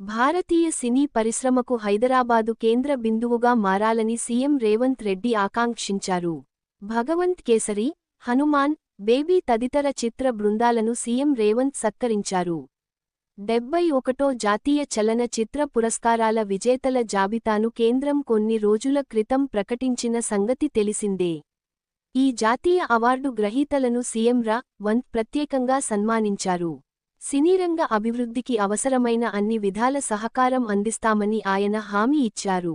భారతీయ సినీ పరిశ్రమకు హైదరాబాదు కేంద్ర బిందువుగా మారాలని సీఎం రేవంత్ రెడ్డి ఆకాంక్షించారు. భగవంత్ కేసరి హనుమాన్ బేబీ తదితర చిత్ర బృందాలను సీఎం రేవంత్ సత్కరించారు. డెబ్బై ఒకటో జాతీయ చలన చిత్ర పురస్కారాల విజేతల జాబితాను కేంద్రం కొన్ని రోజుల క్రితం ప్రకటించిన సంగతి తెలిసిందే. ఈ జాతీయ అవార్డు గ్రహీతలను సీఎం రా వంత్ ప్రత్యేకంగా సన్మానించారు. సినీరంగ అభివృద్ధికి అవసరమైన అన్ని విధాల సహకారం అందిస్తామని ఆయన హామీ ఇచ్చారు.